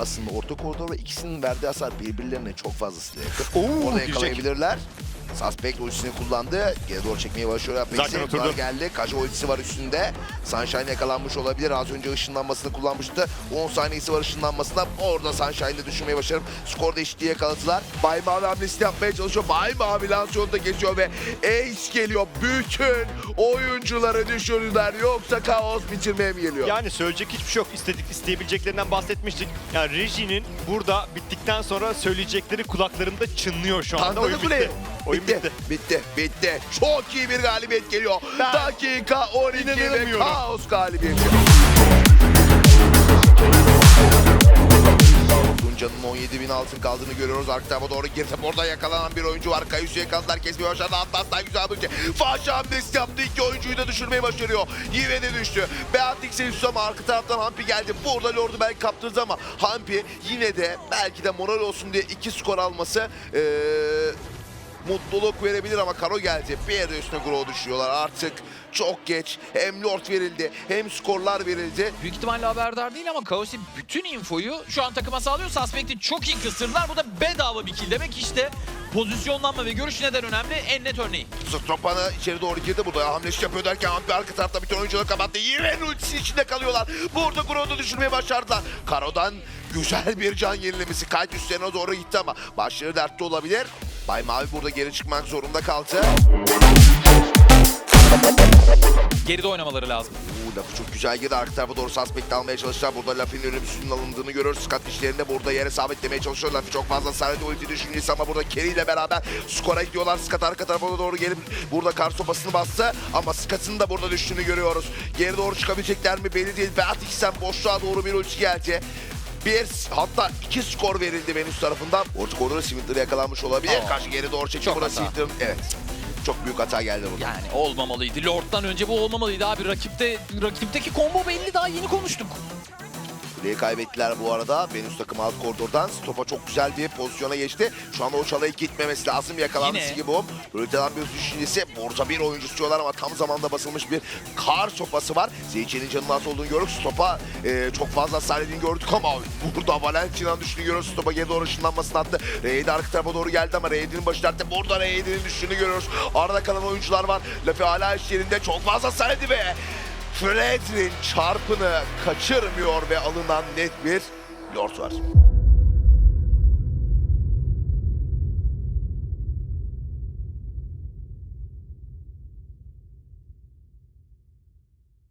aslında orta koridor ve ikisinin verdiği hasar birbirlerine çok fazlasıyla yakın. Oo, Orada girecek. Suspect ultisini kullandı. Geri doğru çekmeye başlıyor. Peki oturdu. geldi. Kaja ultisi var üstünde. Sunshine yakalanmış olabilir. Az önce ışınlanmasını kullanmıştı. 10 saniyesi var ışınlanmasına. Orada Sunshine'ı düşürmeye başarıp skor eşitliği yakaladılar. Bay Mavi hamlesi yapmaya çalışıyor. Bay Mavi lansiyonda geçiyor ve Ace geliyor. Bütün oyuncuları düşürdüler. Yoksa kaos bitirmeye mi geliyor? Yani söyleyecek hiçbir şey yok. İstedik, isteyebileceklerinden bahsetmiştik. Yani Reji'nin burada bittikten sonra söyleyecekleri kulaklarımda çınlıyor şu anda. Tankladı Oyun bitti. Oyun bitti. Bitti. Bitti. Çok iyi bir galibiyet geliyor. Ben Dakika 12 ve inanamıyorum. kaos galibiyeti. Tunca'nın 17 bin altın kaldığını görüyoruz. Arka tarafa doğru girdi. Orada yakalanan bir oyuncu var. Kayısı yakaladılar. Kesmeye başladı. Hatta güzel bir şey. Fahşi hamlesi yaptı. İki oyuncuyu da düşürmeyi başarıyor. Yive de düştü. Beatrix Elsus ama arka taraftan Hampi geldi. Burada Lord'u belki kaptırdı ama Hampi yine de belki de moral olsun diye iki skor alması eee mutluluk verebilir ama Karo geldi. Bir yerde üstüne Grow düşüyorlar artık. Çok geç. Hem Lord verildi hem skorlar verildi. Büyük ihtimalle haberdar değil ama Kaosi bütün infoyu şu an takıma sağlıyor. Suspect'i çok iyi kıstırdılar. Bu da bedava bir kill demek. İşte pozisyonlanma ve görüş neden önemli? En net örneği. Stropan'a içeri doğru girdi. Burada hamleşik yapıyor derken Hampi arka tarafta bütün oyuncuları kapattı. Yiven ultisinin içinde kalıyorlar. Burada Grow'u düşürmeye başardılar. Karo'dan güzel bir can yenilemesi. Kayıt üstlerine doğru gitti ama başları dertte olabilir. Bay Mavi burada geri çıkmak zorunda kaldı. Geride oynamaları lazım. Bu lafı çok güzel girdi. Arka tarafa doğru suspect almaya çalıştılar. Burada Lafi'nin ölümsüzlüğünün alındığını görüyoruz. Scott işlerinde burada yere sabitlemeye çalışıyor. Lafi çok fazla sarıda ulti düşüncesi ama burada Kerry ile beraber skora gidiyorlar. Scott arka tarafa doğru gelip burada kar sopasını bastı. Ama Scott'ın da burada düştüğünü görüyoruz. Geri doğru çıkabilecekler mi belli değil. Beatrix'ten boşluğa doğru bir ulti geldi. Bir hatta iki skor verildi Venüs tarafından. Orta koridora Swiftler yakalanmış olabilir. Aa. Karşı geri doğru çekiyor Çok burada hata. Evet. Çok büyük hata geldi burada. Yani olmamalıydı. Lord'dan önce bu olmamalıydı abi. Rakipte rakipteki combo belli daha yeni konuştuk. Kuleyi kaybettiler bu arada. Venüs takımı alt koridordan Stopa çok güzel bir pozisyona geçti. Şu anda o çalayı gitmemesi lazım. Yakalandı Yine. Sigi Boom. Röteden bir düşüncesi. Burada bir oyuncu istiyorlar ama tam zamanda basılmış bir kar sopası var. Zeyçen'in canının az olduğunu gördük. Stopa e, çok fazla hasar gördük ama burada Valentina'nın düştüğünü görüyoruz. Stopa geri doğru ışınlanmasını attı. Raid arka tarafa doğru geldi ama Raid'in başı dertte. Burada Raid'in düştüğünü görüyoruz. Arada kalan oyuncular var. Lafi hala iş yerinde çok fazla hasar yedi ve Fred'in çarpını kaçırmıyor ve alınan net bir Lord var.